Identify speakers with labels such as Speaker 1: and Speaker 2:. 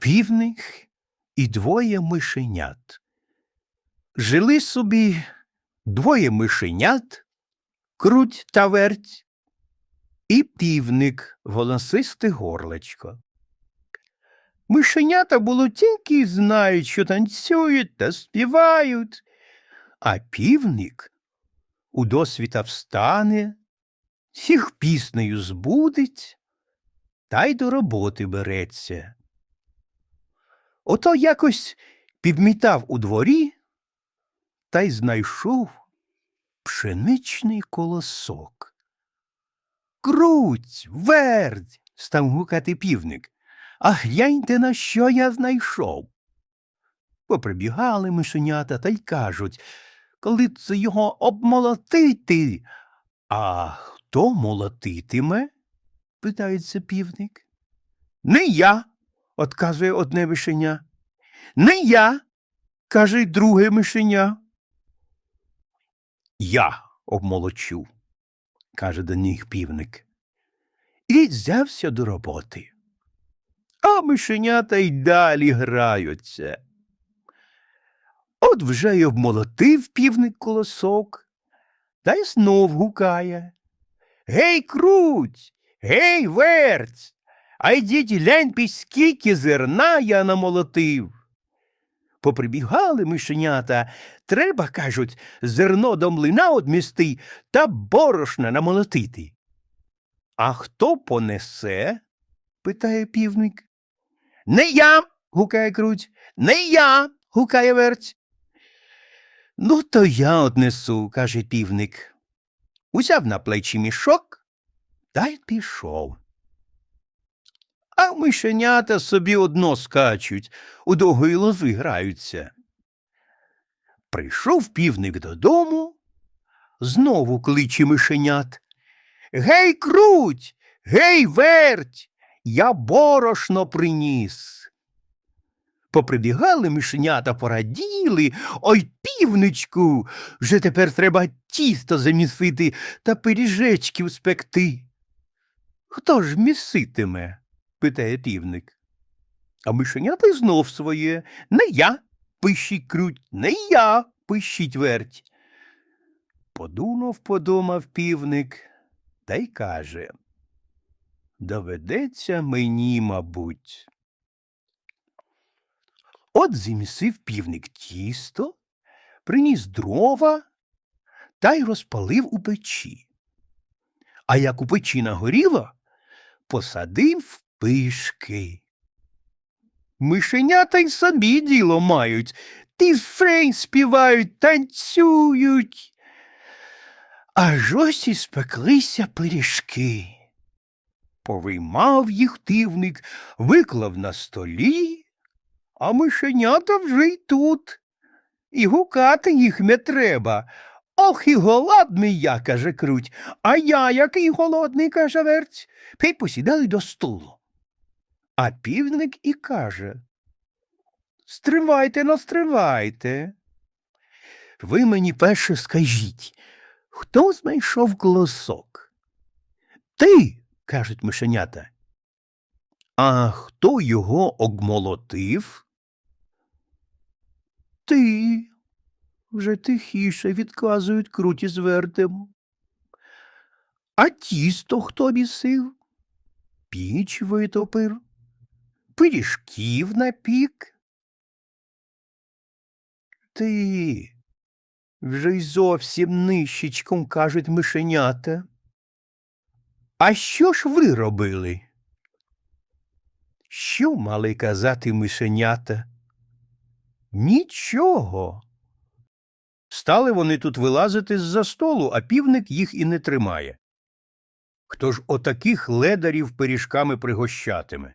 Speaker 1: Півник і двоє мишенят. Жили собі двоє мишенят, круть та верть, і півник голосисте горлечко. Мишенята було тільки знають, що танцюють та співають, а півник у досвіта встане, всіх піснею збудить та й до роботи береться. Ото якось підмітав у дворі та й знайшов пшеничний колосок. Круть, верть, став гукати півник. А гляньте, на що я знайшов. Поприбігали мишенята та й кажуть, коли це його обмолотити. А хто молотитиме? питається півник. Не я, отказує одне мишеня. Не я, каже й друге мишеня. Я обмолочу, каже до них півник. І взявся до роботи. А мишенята й далі граються. От вже й обмолотив півник колосок, та й знов гукає. Гей, круть, гей, верть, а йдіть гляньте, скільки зерна я намолотив. Поприбігали мишенята. Треба, кажуть, зерно до млина одмісти та борошна намолотити. А хто понесе? питає півник. Не я. гукає круть. Не я. гукає верть. Ну, то я однесу, каже півник. Узяв на плечі мішок та й пішов. А мишенята собі одно скачуть, у довгої лози граються. Прийшов півник додому, знову кличе мишенят. Гей, круть, гей, верть, я борошно приніс. Поприбігали мишенята, пораділи. Ой, півничку, вже тепер треба тісто замісити та пиріжечків спекти. Хто ж міситиме? Питає півник. А мишенята знов своє. Не я, пищить круть, не я, пищить верть. Подумав, подумав півник та й каже. Доведеться мені, мабуть. От зімісив півник тісто, приніс дрова та й розпалив у печі. А як у печі нагоріло, посадив пишки. Мишенята й собі діло мають, тифрень співають, танцюють. Аж ось і спеклися пиріжки. Повиймав їх півник, виклав на столі, а мишенята вже й тут. І гукати їх не треба. Ох, і голодний я, каже круть, а я який голодний, каже верть. Пей посідали до столу. А півник і каже Стривайте, но стривайте. Ви мені перше скажіть, хто знайшов колосок? Ти, кажуть мишенята. А хто його обмолотив? Ти. Вже тихіше відказують круті з. А тісто хто бісив? Піч витопив, пиріжків напік. Ти. Вже й зовсім нищечком кажуть мишенята. А що ж ви робили? Що мали казати мишенята? Нічого. Стали вони тут вилазити з-за столу, а півник їх і не тримає. Хто ж отаких ледарів пиріжками пригощатиме?